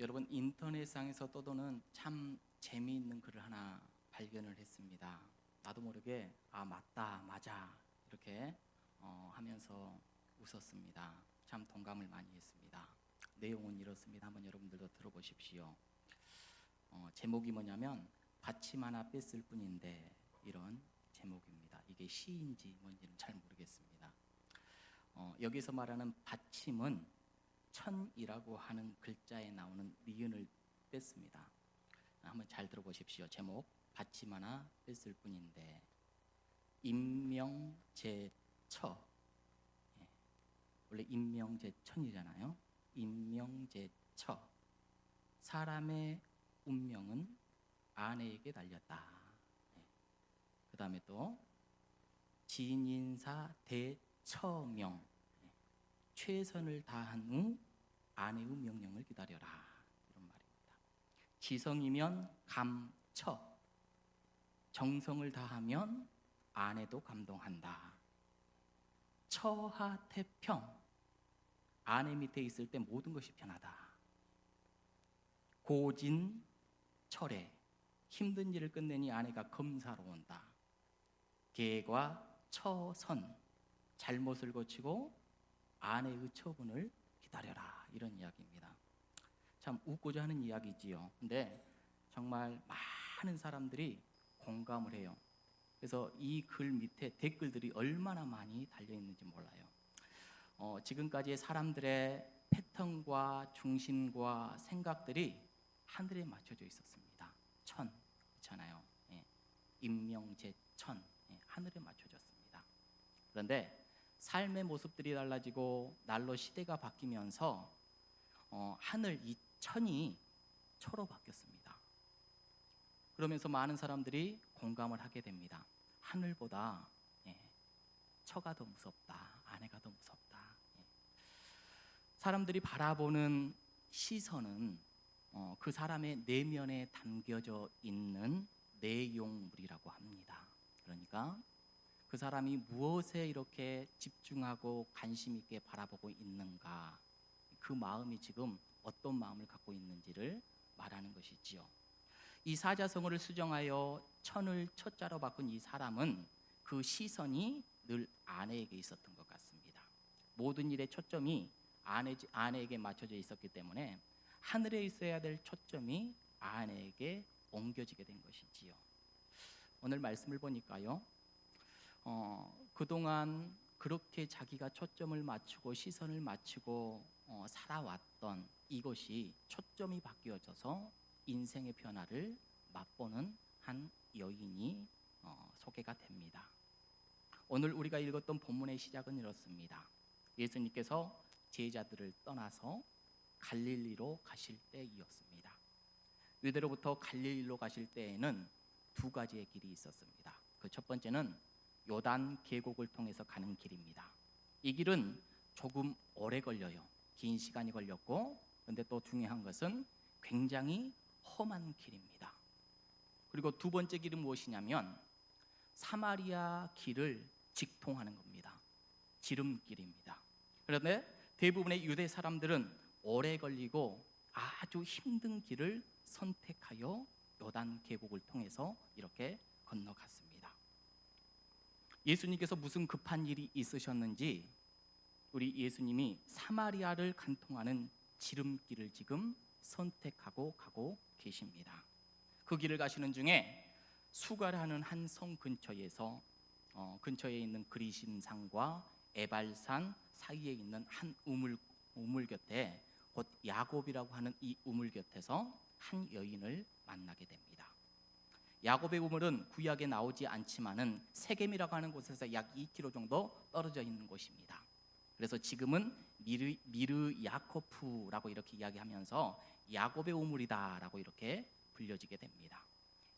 여러분 인터넷상에서 떠도는 참 재미있는 글을 하나 발견을 했습니다. 나도 모르게 아 맞다 맞아 이렇게 어, 하면서 웃었습니다. 참 동감을 많이 했습니다. 내용은 이렇습니다. 한번 여러분들도 들어보십시오. 어, 제목이 뭐냐면 받침 하나 뺐을 뿐인데 이런 제목입니다. 이게 시인지 뭔지는 잘 모르겠습니다. 어, 여기서 말하는 받침은 천이라고 하는 글자에 나오는 니은을 뺐습니다. 한번 잘 들어보십시오. 제목 받침 하나 뺐을 뿐인데 임명제처 예. 원래 임명제천이잖아요. 임명제처 사람의 운명은 아내에게 달렸다. 예. 그 다음에 또 진인사 대처명 예. 최선을 다한 후 아내의 명령을 기다려라 이런 말입니다. 지성이면 감처 정성을 다하면 아내도 감동한다. 처하태평 아내 밑에 있을 때 모든 것이 편하다. 고진 철회 힘든 일을 끝내니 아내가 검사로 온다. 계과 처선 잘못을 고치고 아내의 처분을 기다려라 이런 이야기입니다. 참 웃고자 하는 이야기지요. 근데 정말 많은 사람들이 공감을 해요. 그래서 이 글 밑에 댓글들이 얼마나 많이 달려 있는지 몰라요. 어, 지금까지의 사람들의 패턴과 중심과 생각들이 하늘에 맞춰져 있었습니다. 천 있잖아요. 예. 임명제 천 예. 하늘에 맞춰졌습니다. 그런데 삶의 모습들이 달라지고 날로 시대가 바뀌면서 어, 하늘 이 천이 초로 바뀌었습니다. 그러면서 많은 사람들이 공감을 하게 됩니다. 하늘보다 예, 처가 더 무섭다, 아내가 더 무섭다. 예. 사람들이 바라보는 시선은 어, 그 사람의 내면에 담겨져 있는 내용물이라고 합니다. 그러니까 그 사람이 무엇에 이렇게 집중하고 관심 있게 바라보고 있는가, 그 마음이 지금 어떤 마음을 갖고 있는지를 말하는 것이지요. 이 사자성어를 수정하여 천을 첫자로 바꾼 이 사람은 그 시선이 늘 아내에게 있었던 것 같습니다. 모든 일의 초점이 아내, 아내에게 맞춰져 있었기 때문에 하늘에 있어야 될 초점이 아내에게 옮겨지게 된 것이지요. 오늘 말씀을 보니까요, 어, 그동안 그렇게 자기가 초점을 맞추고 시선을 맞추고 어, 살아왔던 이것이 초점이 바뀌어져서 인생의 변화를 맛보는 한 여인이 어, 소개가 됩니다. 오늘 우리가 읽었던 본문의 시작은 이렇습니다. 예수님께서 제자들을 떠나서 갈릴리로 가실 때이었습니다. 유대로부터 갈릴리로 가실 때에는 두 가지의 길이 있었습니다. 그 첫 번째는 요단 계곡을 통해서 가는 길입니다. 이 길은 조금 오래 걸려요. 긴 시간이 걸렸고, 근데 또 중요한 것은 굉장히 험한 길입니다. 그리고 두 번째 길은 무엇이냐면 사마리아 길을 직통하는 겁니다. 지름길입니다. 그런데 대부분의 유대 사람들은 오래 걸리고 아주 힘든 길을 선택하여 요단 계곡을 통해서 이렇게 건너갔습니다. 예수님께서 무슨 급한 일이 있으셨는지 우리 예수님이 사마리아를 간통하는 지름길을 지금 선택하고 가고 계십니다. 그 길을 가시는 중에 수가라는 한 성 근처에서 어, 근처에 있는 그리심산과 에발산 사이에 있는 한 우물 우물 곁에 곧 야곱이라고 하는 이 우물 곁에서 한 여인을 만나게 됩니다. 야곱의 우물은 구약에 나오지 않지만은 세겜이라고 하는 곳에서 약 2km 정도 떨어져 있는 곳입니다. 그래서 지금은 미르 미르 야코프라고 이렇게 이야기하면서 야곱의 우물이다라고 이렇게 불려지게 됩니다.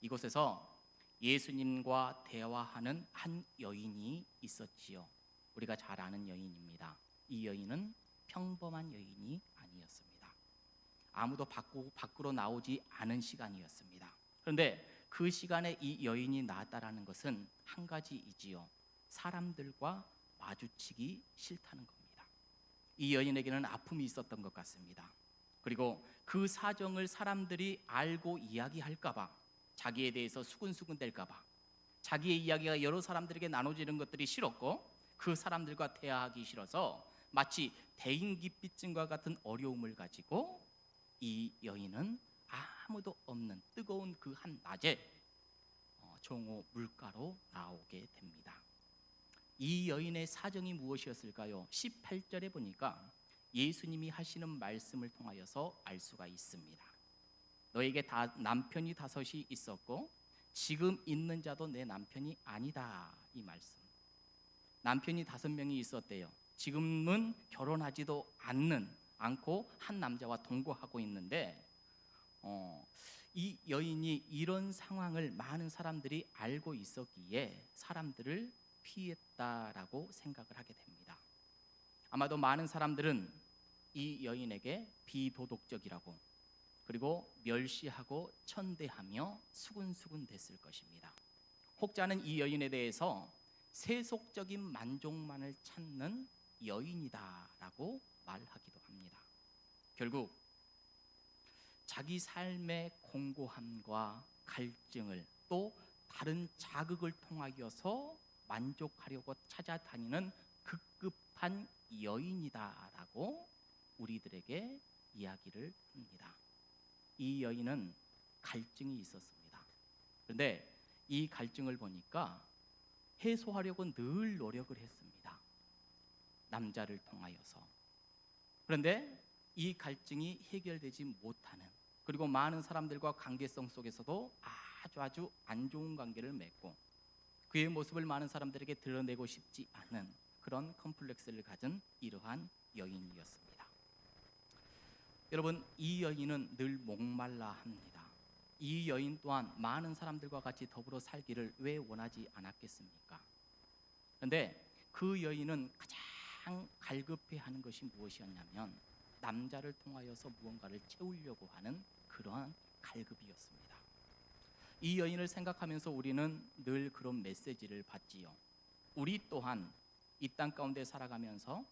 이곳에서 예수님과 대화하는 한 여인이 있었지요. 우리가 잘 아는 여인입니다. 이 여인은 평범한 여인이 아니었습니다. 아무도 밖으로, 나오지 않은 시간이었습니다. 그런데 그 시간에 이 여인이 나왔다라는 것은 한 가지이지요. 사람들과 마주치기 싫다는 겁니다. 이 여인에게는 아픔이 있었던 것 같습니다. 그리고 그 사정을 사람들이 알고 이야기할까봐 자기에 대해서 수근수근 될까봐 자기의 이야기가 여러 사람들에게 나눠지는 것들이 싫었고 그 사람들과 대화하기 싫어서 마치 대인기피증과 같은 어려움을 가지고 이 여인은 아무도 없는 뜨거운 그 한 낮에 어, 종호 물가로 나오게 됩니다. 이 여인의 사정이 무엇이었을까요? 18절에 보니까 예수님이 하시는 말씀을 통하여서 알 수가 있습니다. 너에게 다 남편이 다섯이 있었고 지금 있는 자도 내 남편이 아니다 이 말씀. 남편이 다섯 명이 있었대요. 지금은 결혼하지도 않는 않고 한 남자와 동거하고 있는데 어, 이 여인이 이런 상황을 많은 사람들이 알고 있었기에 사람들을 피했다라고 생각을 하게 됩니다. 아마도 많은 사람들은 이 여인에게 비도덕적이라고 그리고 멸시하고 천대하며 수군수군 됐을 것입니다. 혹자는 이 여인에 대해서 세속적인 만족만을 찾는 여인이다라고 말하기도 합니다. 결국 자기 삶의 공고함과 갈증을 또 다른 자극을 통하여서 만족하려고 찾아다니는 급급한 여인이다라고 우리들에게 이야기를 합니다. 이 여인은 갈증이 있었습니다. 그런데 이 갈증을 보니까 해소하려고 늘 노력을 했습니다. 남자를 통하여서. 그런데 이 갈증이 해결되지 못하는 그리고 많은 사람들과 관계성 속에서도 아주 아주 안 좋은 관계를 맺고 그의 모습을 많은 사람들에게 드러내고 싶지 않은 그런 컴플렉스를 가진 이러한 여인이었습니다. 여러분 이 여인은 늘 목말라 합니다. 이 여인 또한 많은 사람들과 같이 더불어 살기를 왜 원하지 않았겠습니까? 그런데 그 여인은 가장 갈급해하는 것이 무엇이었냐면 남자를 통하여서 무언가를 채우려고 하는 그러한 갈급이었습니다. 이 여인을 생각하면서 우리는 늘 그런 메시지를 받지요. 우리 또한 이 땅 가운데 살아가면서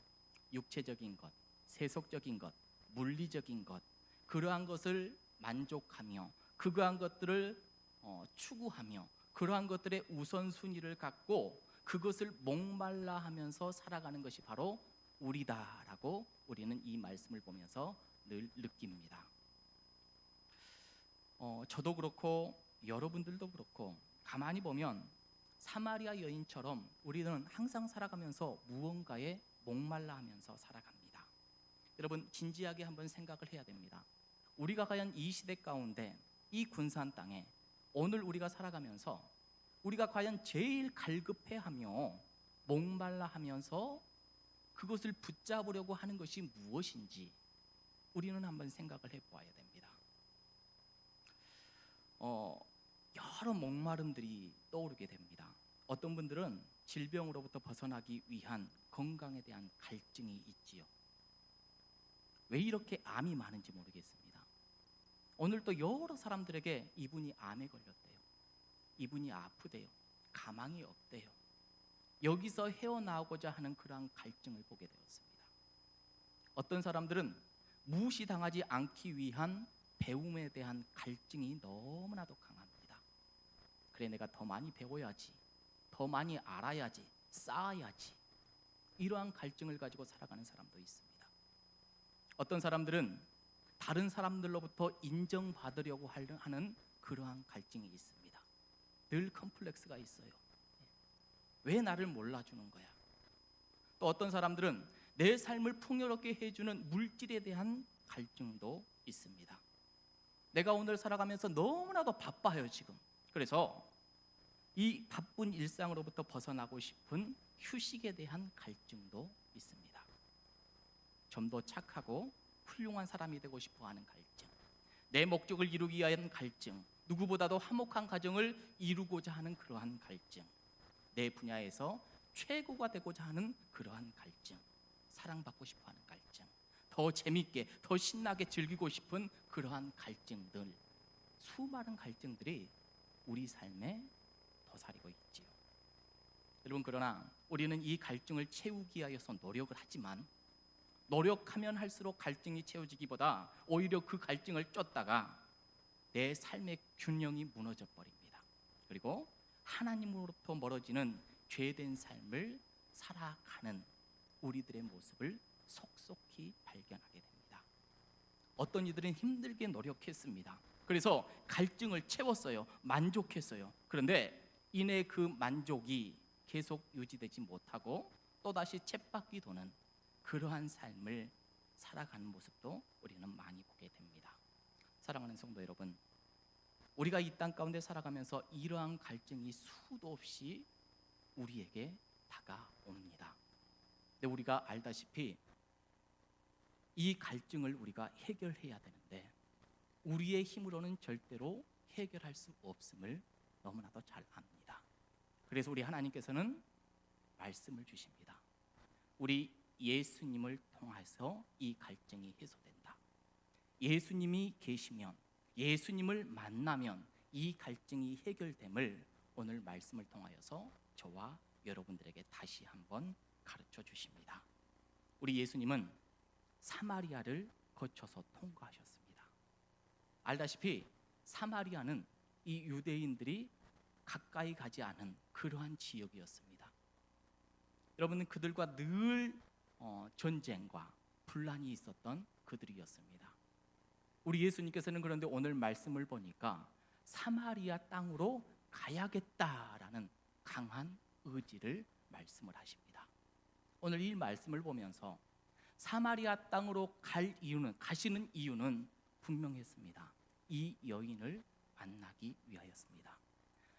육체적인 것, 세속적인 것, 물리적인 것 그러한 것을 만족하며 그러한 것들을 어, 추구하며 그러한 것들의 우선순위를 갖고 그것을 목말라 하면서 살아가는 것이 바로 우리다라고 우리는 이 말씀을 보면서 늘 느낍니다. 어, 저도 그렇고 여러분들도 그렇고 가만히 보면 사마리아 여인처럼 우리는 항상 살아가면서 무언가에 목말라 하면서 살아갑니다. 여러분 진지하게 한번 생각을 해야 됩니다. 우리가 과연 이 시대 가운데 이 군산 땅에 오늘 우리가 살아가면서 우리가 과연 제일 갈급해하며 목말라 하면서 그것을 붙잡으려고 하는 것이 무엇인지 우리는 한번 생각을 해보아야 됩니다. 어, 여러 목마름들이 떠오르게 됩니다. 어떤 분들은 질병으로부터 벗어나기 위한 건강에 대한 갈증이 있지요. 왜 이렇게 암이 많은지 모르겠습니다. 오늘 또 여러 사람들에게 이분이 암에 걸렸대요. 이분이 아프대요. 가망이 없대요. 여기서 헤어나오고자 하는 그러한 갈증을 보게 되었습니다. 어떤 사람들은 무시당하지 않기 위한 배움에 대한 갈증이 너무나도 강합니다. 그래 내가 더 많이 배워야지. 더 많이 알아야지. 쌓아야지. 이러한 갈증을 가지고 살아가는 사람도 있습니다. 어떤 사람들은 다른 사람들로부터 인정받으려고 하는 그러한 갈증이 있습니다. 늘 컴플렉스가 있어요. 왜 나를 몰라주는 거야? 또 어떤 사람들은 내 삶을 풍요롭게 해주는 물질에 대한 갈증도 있습니다. 내가 오늘 살아가면서 너무나도 바빠요, 지금. 그래서 이 바쁜 일상으로부터 벗어나고 싶은 휴식에 대한 갈증도 있습니다. 좀 더 착하고 훌륭한 사람이 되고 싶어 하는 갈증. 내 목적을 이루기 위한 갈증. 누구보다도 화목한 가정을 이루고자 하는 그러한 갈증. 내 분야에서 최고가 되고자 하는 그러한 갈증. 사랑받고 싶어 하는 갈증. 더 재밌게, 더 신나게 즐기고 싶은 그러한 갈증들. 수많은 갈증들이 우리 삶에 더사리고 있지요. 여러분 그러나 우리는 이 갈증을 채우기 위해서 노력을 하지만 노력하면 할수록 갈증이 채워지기보다 오히려 그 갈증을 쫓다가 내 삶의 균형이 무너져 버립니다. 그리고 하나님으로부터 멀어지는 죄된 삶을 살아가는 우리들의 모습을 속속히 발견하게 됩니다. 어떤 이들은 힘들게 노력했습니다. 그래서 갈증을 채웠어요. 만족했어요. 그런데 이내 그 만족이 계속 유지되지 못하고 또다시 쳇바퀴 도는 그러한 삶을 살아가는 모습도 우리는 많이 보게 됩니다. 사랑하는 성도 여러분, 우리가 이 땅 가운데 살아가면서 이러한 갈증이 수도 없이 우리에게 다가옵니다. 근데 우리가 알다시피 이 갈증을 우리가 해결해야 되는데 우리의 힘으로는 절대로 해결할 수 없음을 너무나도 잘 압니다. 그래서 우리 하나님께서는 말씀을 주십니다. 우리 예수님을 통해서 이 갈증이 해소된다. 예수님이 계시면 예수님을 만나면 이 갈증이 해결됨을 오늘 말씀을 통하여서 저와 여러분들에게 다시 한번 가르쳐 주십니다. 우리 예수님은 사마리아를 거쳐서 통과하셨습니다. 알다시피 사마리아는 이 유대인들이 가까이 가지 않은 그러한 지역이었습니다. 여러분은 그들과 늘 어, 전쟁과 분란이 있었던 그들이었습니다. 우리 예수님께서는 그런데 오늘 말씀을 보니까 사마리아 땅으로 가야겠다라는 강한 의지를 말씀을 하십니다. 오늘 이 말씀을 보면서 사마리아 땅으로 갈 이유는 가시는 이유는 분명했습니다. 이 여인을 만나기 위하였습니다.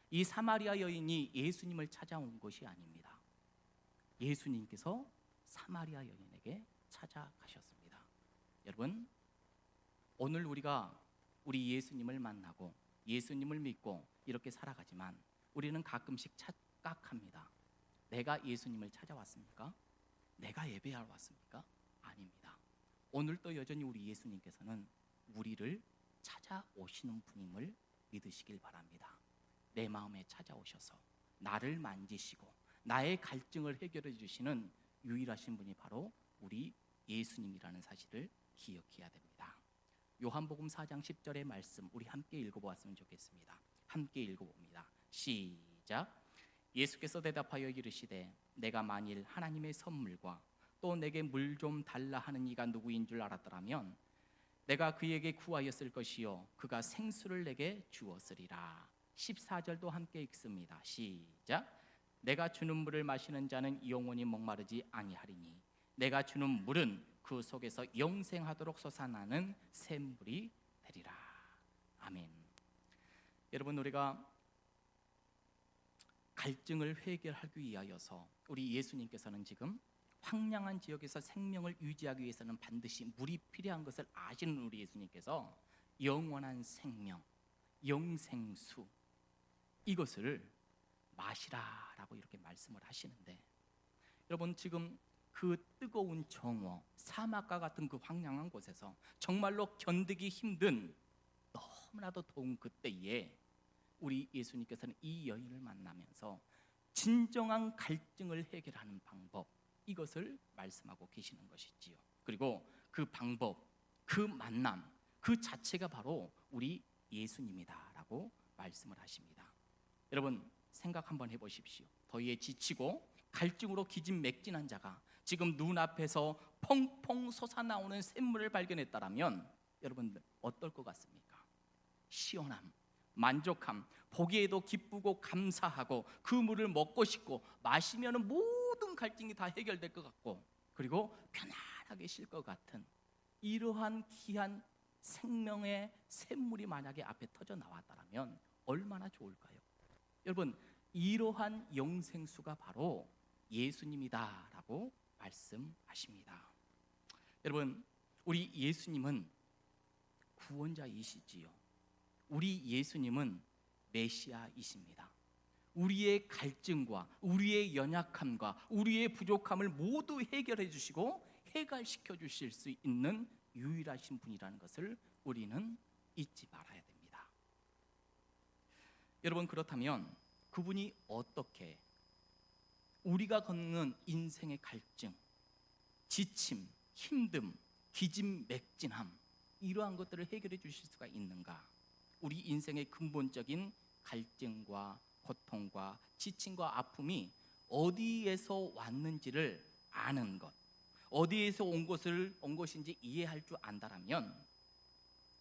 이 사마리아 여인이 예수님을 찾아온 것이 아닙니다. 예수님께서 사마리아 여인에게 찾아가셨습니다. 여러분, 오늘 우리가 우리 예수님을 만나고 예수님을 믿고 이렇게 살아가지만 우리는 가끔씩 착각합니다. 내가 예수님을 찾아왔습니까? 내가 예배하러 왔습니까? 아닙니다. 오늘도 여전히 우리 예수님께서는 우리를 찾아오시는 분임을 믿으시길 바랍니다. 내 마음에 찾아오셔서 나를 만지시고 나의 갈증을 해결해 주시는 유일하신 분이 바로 우리 예수님이라는 사실을 기억해야 됩니다. 요한복음 4장 10절의 말씀 우리 함께 읽어보았으면 좋겠습니다. 함께 읽어봅니다. 시작. 예수께서 대답하여 이르시되 내가 만일 하나님의 선물과 또 내게 물 좀 달라 하는 이가 누구인 줄 알았더라면 내가 그에게 구하였을 것이요 그가 생수를 내게 주었으리라. 14절도 함께 읽습니다. 시작. 내가 주는 물을 마시는 자는 영원히 목마르지 아니하리니 내가 주는 물은 그 속에서 영생하도록 솟아나는 샘물이 되리라. 아멘. 여러분 우리가 갈증을 해결하기 위하여서 우리 예수님께서는 지금 황량한 지역에서 생명을 유지하기 위해서는 반드시 물이 필요한 것을 아시는 우리 예수님께서 영원한 생명, 영생수 이것을 마시라라고 이렇게 말씀을 하시는데 여러분 지금 그 뜨거운 정오, 사막과 같은 그 황량한 곳에서 정말로 견디기 힘든 너무나도 더운 그때에 우리 예수님께서는 이 여인을 만나면서 진정한 갈증을 해결하는 방법 이것을 말씀하고 계시는 것이지요. 그리고 그 방법, 그 만남, 그 자체가 바로 우리 예수님이다라고 말씀을 하십니다. 여러분 생각 한번 해보십시오. 더위에 지치고 갈증으로 기진맥진한 자가 지금 눈앞에서 펑펑 솟아나오는 샘물을 발견했다라면 여러분들 어떨 것 같습니까? 시원함, 만족함, 보기에도 기쁘고 감사하고 그 물을 먹고 싶고 마시면 모든 갈증이 다 해결될 것 같고 그리고 편안하게 쉴 것 같은 이러한 귀한 생명의 샘물이 만약에 앞에 터져 나왔다면 얼마나 좋을까요? 여러분 이러한 영생수가 바로 예수님이다라고 말씀하십니다. 여러분 우리 예수님은 구원자이시지요. 우리 예수님은 메시아이십니다. 우리의 갈증과 우리의 연약함과 우리의 부족함을 모두 해결해 주시고 해갈시켜 주실 수 있는 유일하신 분이라는 것을 우리는 잊지 말아야 됩니다. 여러분 그렇다면 그분이 어떻게 우리가 걷는 인생의 갈증, 지침, 힘듦, 기진맥진함 이러한 것들을 해결해 주실 수가 있는가? 우리 인생의 근본적인 갈증과 고통과 지침과 아픔이 어디에서 왔는지를 아는 것, 어디에서 온 것을 온 것인지 이해할 줄 안다라면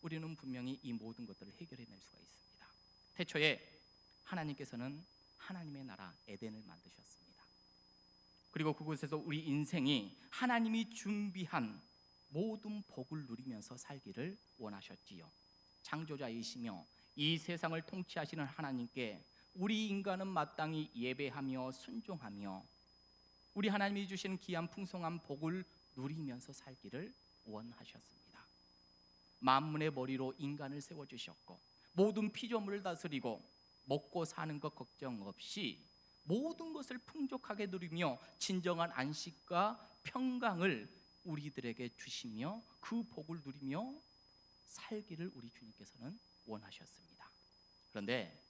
우리는 분명히 이 모든 것들을 해결해낼 수가 있습니다. 태초에 하나님께서는 하나님의 나라 에덴을 만드셨습니다. 그리고 그곳에서 우리 인생이 하나님이 준비한 모든 복을 누리면서 살기를 원하셨지요. 창조자이시며 이 세상을 통치하시는 하나님께 우리 인간은 마땅히 예배하며 순종하며 우리 하나님이 주신 귀한 풍성한 복을 누리면서 살기를 원하셨습니다. 만문의 머리로 인간을 세워 주셨고 모든 피조물을 다스리고 먹고 사는 것 걱정 없이 모든 것을 풍족하게 누리며 진정한 안식과 평강을 우리들에게 주시며 그 복을 누리며 살기를 우리 주님께서는 원하셨습니다. 그런데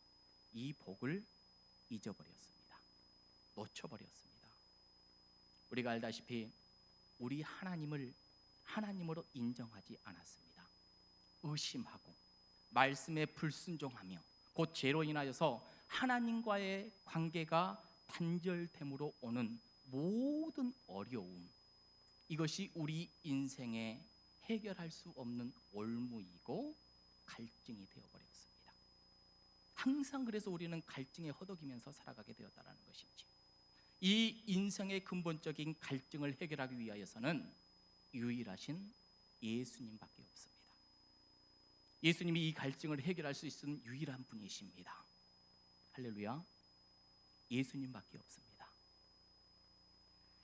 이 복을 잊어버렸습니다. 놓쳐버렸습니다. 우리가 알다시피 우리 하나님을 하나님으로 인정하지 않았습니다. 의심하고 말씀에 불순종하며 곧 죄로 인하여서 하나님과의 관계가 단절됨으로 오는 모든 어려움 이것이 우리 인생에 해결할 수 없는 올무이고 갈증이 되어버렸습니다. 항상 그래서 우리는 갈증에 허덕이면서 살아가게 되었다라는 것이지. 이 인생의 근본적인 갈증을 해결하기 위하여서는 유일하신 예수님밖에 없습니다. 예수님이 이 갈증을 해결할 수 있는 유일한 분이십니다. 할렐루야. 예수님밖에 없습니다.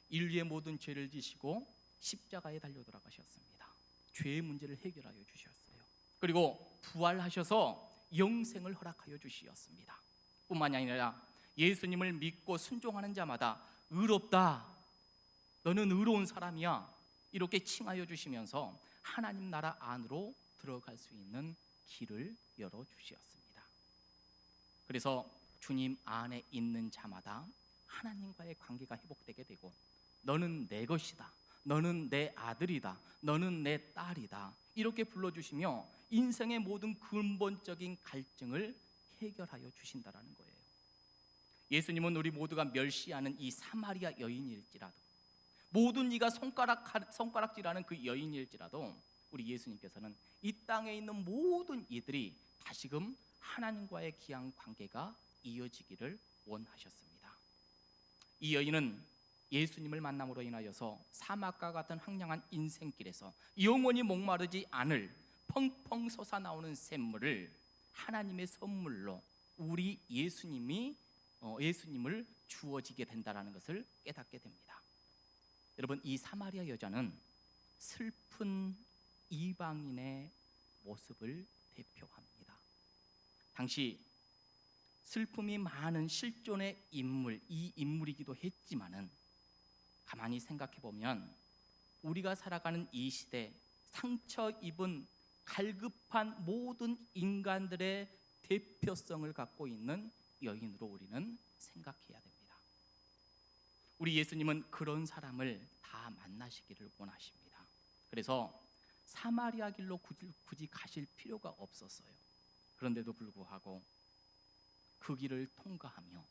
인류의 모든 죄를 지시고 십자가에 달려 돌아가셨습니다. 죄의 문제를 해결하여 주셨어요. 그리고 부활하셔서 영생을 허락하여 주시었습니다. 뿐만이 아니라 예수님을 믿고 순종하는 자마다 의롭다. 너는 의로운 사람이야. 이렇게 칭하여 주시면서 하나님 나라 안으로 들어갈 수 있는 길을 열어 주시었습니다. 그래서 주님 안에 있는 자마다 하나님과의 관계가 회복되게 되고 너는 내 것이다. 너는 내 아들이다. 너는 내 딸이다. 이렇게 불러 주시며 인생의 모든 근본적인 갈증을 해결하여 주신다라는 거예요. 예수님은 우리 모두가 멸시하는 이 사마리아 여인일지라도 모든 이가 손가락 손가락질하는 그 여인일지라도 우리 예수님께서는 이 땅에 있는 모든 이들이 다시금 하나님과의 귀한 관계가 이어지기를 원하셨습니다. 이 여인은 예수님을 만남으로 인하여서 사막과 같은 황량한 인생길에서 영원히 목마르지 않을 펑펑 솟아나오는 샘물을 하나님의 선물로 우리 예수님이 어, 예수님을 주어지게 된다라는 것을 깨닫게 됩니다. 여러분 이 사마리아 여자는 슬픈 이방인의 모습을 대표합니다. 당시 슬픔이 많은 실존의 인물 이 인물이기도 했지만은 가만히 생각해 보면 우리가 살아가는 이 시대 상처 입은 갈급한 모든 인간들의 대표성을 갖고 있는 여인으로 우리는 생각해야 됩니다. 우리 예수님은 그런 사람을 다 만나시기를 원하십니다. 그래서 사마리아 길로 굳이, 굳이 가실 필요가 없었어요. 그런데도 불구하고 그 길을 통과하며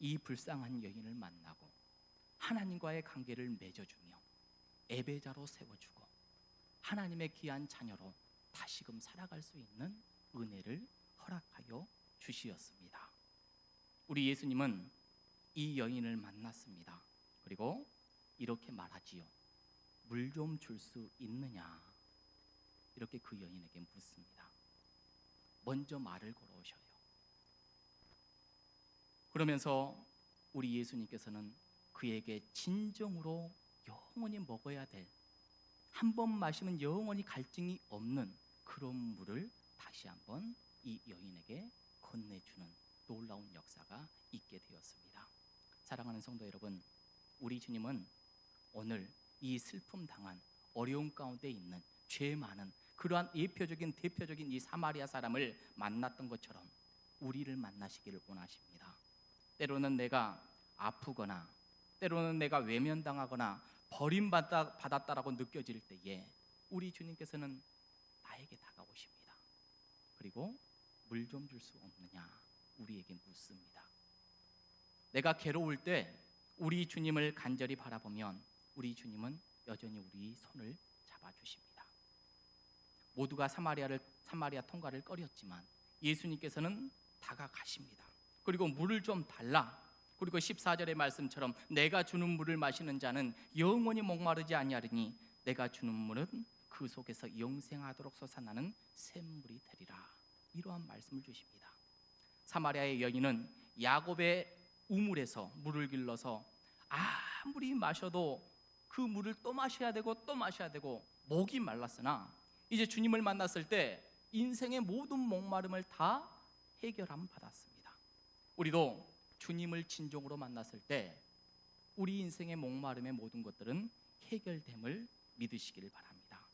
이 불쌍한 여인을 만나고 하나님과의 관계를 맺어주며 애배자로 세워주고 하나님의 귀한 자녀로 다시금 살아갈 수 있는 은혜를 허락하여 주시었습니다. 우리 예수님은 이 여인을 만났습니다. 그리고 이렇게 말하지요. 물 좀 줄 수 있느냐? 이렇게 그 여인에게 묻습니다. 먼저 말을 걸어오셔요. 그러면서 우리 예수님께서는 그에게 진정으로 영원히 먹어야 될 한 번 마시면 영원히 갈증이 없는 그런 물을 다시 한번 이 여인에게 건네주는 놀라운 역사가 있게 되었습니다. 사랑하는 성도 여러분, 우리 주님은 오늘 이 슬픔 당한 어려움 가운데 있는 죄 많은 그러한 예표적인 대표적인 이 사마리아 사람을 만났던 것처럼 우리를 만나시기를 원하십니다. 때로는 내가 아프거나 때로는 내가 외면당하거나 버림받다 받았다라고 느껴질 때에 우리 주님께서는 나에게 다가오십니다. 그리고 물 좀 줄 수 없느냐 우리에게 묻습니다. 내가 괴로울 때 우리 주님을 간절히 바라보면 우리 주님은 여전히 우리 손을 잡아 주십니다. 모두가 사마리아를 사마리아 통과를 꺼렸지만 예수님께서는 다가가십니다. 그리고 물을 좀 달라. 그리고 14절의 말씀처럼 내가 주는 물을 마시는 자는 영원히 목마르지 아니하리니 내가 주는 물은 그 속에서 영생하도록 솟아나는 샘물이 되리라. 이러한 말씀을 주십니다. 사마리아의 여인은 야곱의 우물에서 물을 길러서 아무리 마셔도 그 물을 또 마셔야 되고 또 마셔야 되고 목이 말랐으나 이제 주님을 만났을 때 인생의 모든 목마름을 다 해결함 받았습니다. 우리도 주님을 진정으로 만났을 때 우리 인생의 목마름의 모든 것들은 해결됨을 믿으시기를 바랍니다.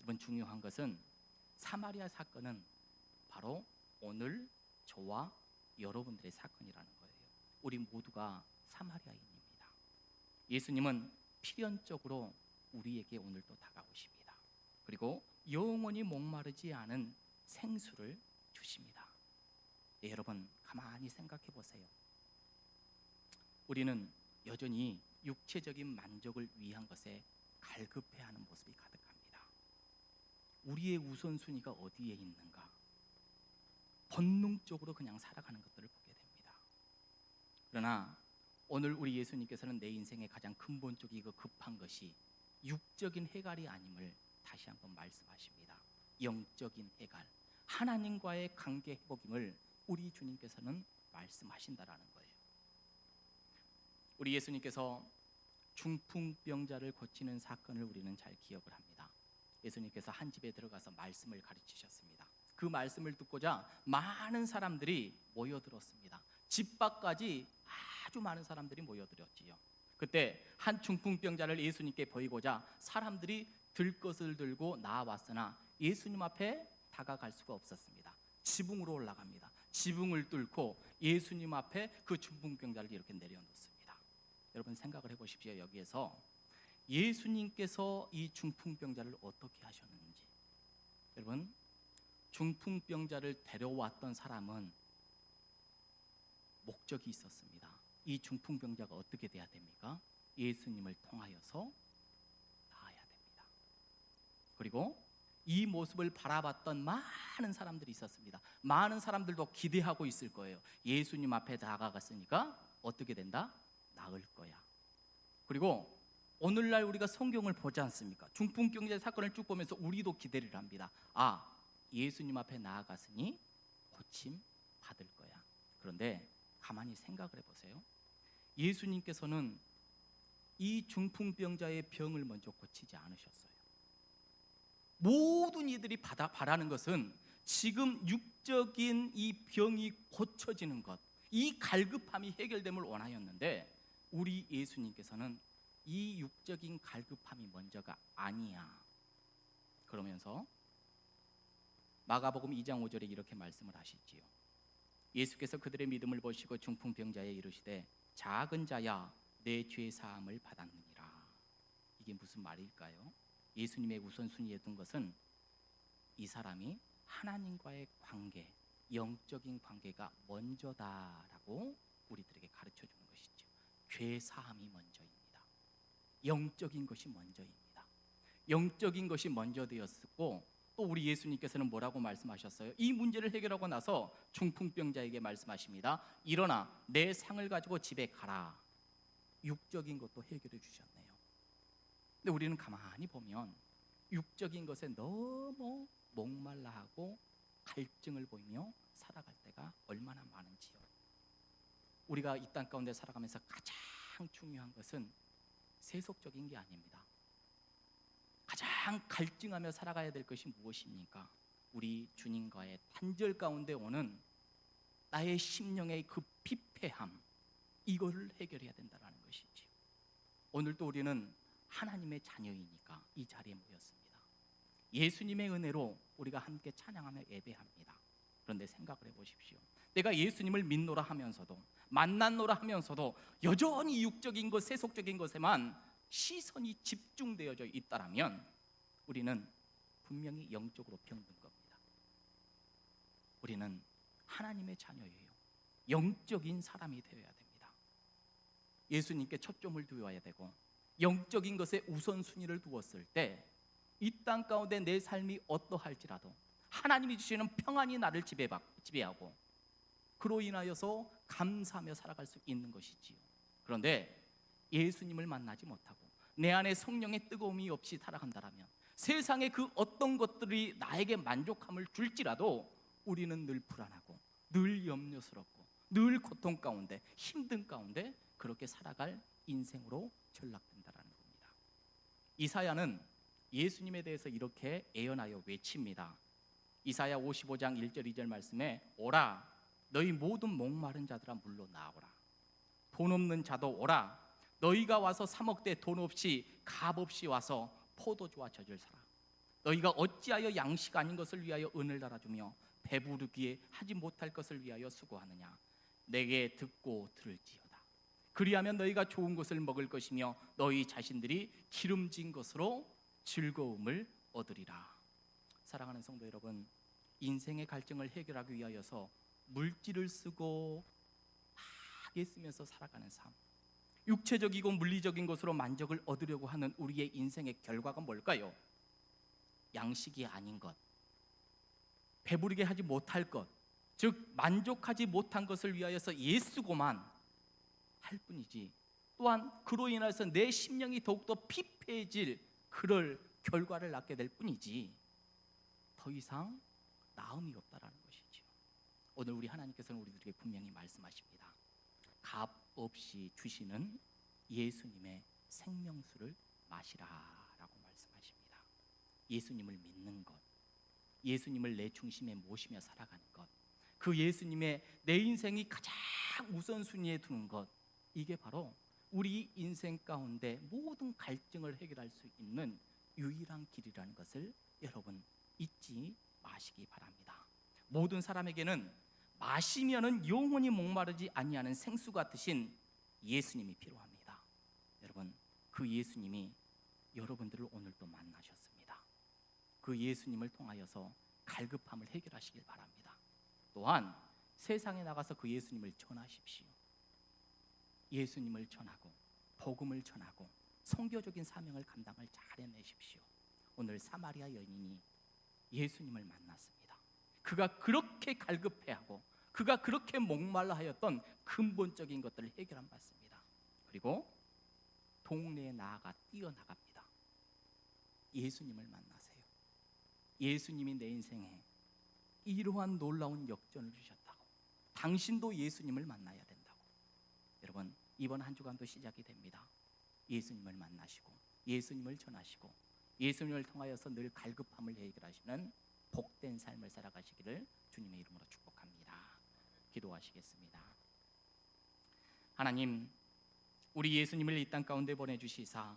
이번 중요한 것은 사마리아 사건은 바로 오늘 저와 여러분들의 사건이라는 거예요. 우리 모두가 사마리아인입니다. 예수님은 필연적으로 우리에게 오늘도 다가오십니다. 그리고 영원히 목마르지 않은 생수를 주십니다. 네, 여러분 가만히 생각해 보세요. 우리는 여전히 육체적인 만족을 위한 것에 갈급해하는 모습이 가득합니다. 우리의 우선순위가 어디에 있는가? 본능적으로 그냥 살아가는 것들을 보게 됩니다. 그러나 오늘 우리 예수님께서는 내 인생의 가장 근본적이고 급한 것이 육적인 해갈이 아님을 다시 한번 말씀하십니다. 영적인 해갈, 하나님과의 관계 회복임을 우리 주님께서는 말씀하신다라는 거예요. 우리 예수님께서 중풍병자를 고치는 사건을 우리는 잘 기억을 합니다. 예수님께서 한 집에 들어가서 말씀을 가르치셨습니다. 그 말씀을 듣고자 많은 사람들이 모여들었습니다. 집 밖까지 아주 많은 사람들이 모여들었지요. 그때 한 중풍병자를 예수님께 보이고자 사람들이 들 것을 들고 나왔으나 예수님 앞에 다가갈 수가 없었습니다. 지붕으로 올라갑니다. 지붕을 뚫고 예수님 앞에 그 중풍병자를 이렇게 내려놓습니다. 여러분 생각을 해보십시오. 여기에서 예수님께서 이 중풍병자를 어떻게 하셨는지. 여러분 중풍병자를 데려왔던 사람은 목적이 있었습니다. 이 중풍병자가 어떻게 돼야 됩니까? 예수님을 통하여서 나아야 됩니다. 그리고 이 모습을 바라봤던 많은 사람들이 있었습니다. 많은 사람들도 기대하고 있을 거예요. 예수님 앞에 다가갔으니까 어떻게 된다? 나을 거야. 그리고 오늘날 우리가 성경을 보지 않습니까? 중풍병자 사건을 쭉 보면서 우리도 기대를 합니다. 아, 예수님 앞에 나아갔으니 고침 받을 거야. 그런데 가만히 생각을 해보세요. 예수님께서는 이 중풍병자의 병을 먼저 고치지 않으셨어요. 모든 이들이 받아, 바라는 것은 지금 육적인 이 병이 고쳐지는 것, 이 갈급함이 해결됨을 원하였는데 우리 예수님께서는 이 육적인 갈급함이 먼저가 아니야. 그러면서 마가복음 2장 5절에 이렇게 말씀을 하시지요. 예수께서 그들의 믿음을 보시고 중풍병자에 이르시되 작은 자야 내 죄 사함을 받았느니라. 이게 무슨 말일까요? 예수님의 우선순위였던 것은 이 사람이 하나님과의 관계, 영적인 관계가 먼저다라고 우리들에게 가르쳐 주는 것이죠. 죄 사함이 먼저입니다. 영적인 것이 먼저입니다. 영적인 것이 먼저 되었고 또 우리 예수님께서는 뭐라고 말씀하셨어요? 이 문제를 해결하고 나서 중풍병자에게 말씀하십니다. 일어나 내 상을 가지고 집에 가라. 육적인 것도 해결해 주셨네요. 근데 우리는 가만히 보면 육적인 것에 너무 목말라하고 갈증을 보이며 살아갈 때가 얼마나 많은지요. 우리가 이 땅 가운데 살아가면서 가장 중요한 것은 세속적인 게 아닙니다. 가장 갈증하며 살아가야 될 것이 무엇입니까? 우리 주님과의 단절 가운데 오는 나의 심령의 그 피폐함 이거를 해결해야 된다는 것이지. 오늘도 우리는 하나님의 자녀이니까 이 자리에 모였습니다. 예수님의 은혜로 우리가 함께 찬양하며 예배합니다. 그런데 생각을 해보십시오. 내가 예수님을 믿노라 하면서도 만났노라 하면서도 여전히 육적인 것, 세속적인 것에만 시선이 집중되어져 있다라면 우리는 분명히 영적으로 병든 겁니다. 우리는 하나님의 자녀예요. 영적인 사람이 되어야 됩니다. 예수님께 초점을 두어야 되고 영적인 것에 우선순위를 두었을 때 이 땅 가운데 내 삶이 어떠할지라도 하나님이 주시는 평안이 나를 지배하고 그로 인하여서 감사하며 살아갈 수 있는 것이지요. 그런데 예수님을 만나지 못하고 내 안에 성령의 뜨거움이 없이 살아간다라면 세상의 그 어떤 것들이 나에게 만족함을 줄지라도 우리는 늘 불안하고 늘 염려스럽고 늘 고통 가운데 힘든 가운데 그렇게 살아갈 인생으로 겁니다. 이사야는 예수님에 대해서 이렇게 애연하여 외칩니다. 이사야 55장 1절 2절 말씀에 오라 너희 모든 목마른 자들아 물러 나오라. 돈 없는 자도 오라. 너희가 와서 사먹되 돈 없이 값 없이 와서 포도주와 젖을 사라. 너희가 어찌하여 양식 아닌 것을 위하여 은을 달아주며 배부르기에 하지 못할 것을 위하여 수고하느냐? 내게 듣고 들을지어다 그리하면 너희가 좋은 것을 먹을 것이며 너희 자신들이 기름진 것으로 즐거움을 얻으리라 사랑하는 성도 여러분 인생의 갈증을 해결하기 위하여서 물질을 쓰고 하게 쓰면서 살아가는 삶 육체적이고 물리적인 것으로 만족을 얻으려고 하는 우리의 인생의 결과가 뭘까요? 양식이 아닌 것 배부르게 하지 못할 것, 즉 만족하지 못한 것을 위하여서 예수고만 할 뿐이지. 또한 그로 인해서 내 심령이 더욱더 피폐해질 그럴 결과를 낳게 될 뿐이지. 더 이상 나음이 없다라는 것이죠. 오늘 우리 하나님께서는 우리들에게 분명히 말씀하십니다. 값 없이 주시는 예수님의 생명수를 마시라라고 말씀하십니다. 예수님을 믿는 것, 예수님을 내 중심에 모시며 살아가는 것, 그 예수님의 내 인생이 가장 우선순위에 두는 것, 이게 바로 우리 인생 가운데 모든 갈증을 해결할 수 있는 유일한 길이라는 것을 여러분 잊지 마시기 바랍니다. 모든 사람에게는 마시면은 영원히 목마르지 아니하는 생수 같으신 예수님이 필요합니다. 여러분 그 예수님이 여러분들을 오늘 또 만나셨습니다. 그 예수님을 통하여서 갈급함을 해결하시길 바랍니다. 또한 세상에 나가서 그 예수님을 전하십시오. 예수님을 전하고 복음을 전하고 성교적인 사명을 감당을 잘 해내십시오. 오늘 사마리아 여인이 예수님을 만났습니다. 그가 그렇게 갈급해하고 그가 그렇게 목말라 하였던 근본적인 것들을 해결한 받습니다. 그리고 동네에 나아가 뛰어나갑니다. 예수님을 만나세요. 예수님이 내 인생에 이러한 놀라운 역전을 주셨다고. 당신도 예수님을 만나야 된다고. 여러분, 이번 한 주간도 시작이 됩니다. 예수님을 만나시고 예수님을 전하시고 예수님을 통하여서 늘 갈급함을 해결하시는 복된 삶을 살아가시기를 주님의 이름으로 축복합니다. 기도하시겠습니다. 하나님, 우리 예수님을 이 땅 가운데 보내주시사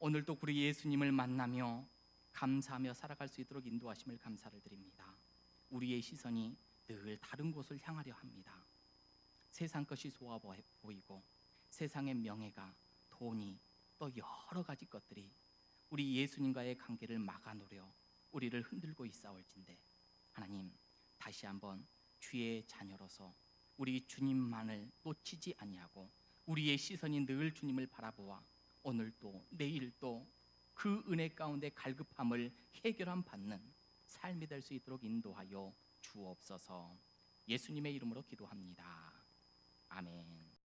오늘도 우리 예수님을 만나며 감사하며 살아갈 수 있도록 인도하심을 감사를 드립니다. 우리의 시선이 늘 다른 곳을 향하려 합니다. 세상 것이 좋아 보이고 세상의 명예가 돈이 또 여러 가지 것들이 우리 예수님과의 관계를 막아놓으려 우리를 흔들고 있사올진데 하나님 다시 한번 주의 자녀로서 우리 주님만을 놓치지 아니하고 우리의 시선이 늘 주님을 바라보아 오늘도 내일도 그 은혜 가운데 갈급함을 해결함 받는 삶이 될 수 있도록 인도하여 주옵소서. 예수님의 이름으로 기도합니다. 아멘.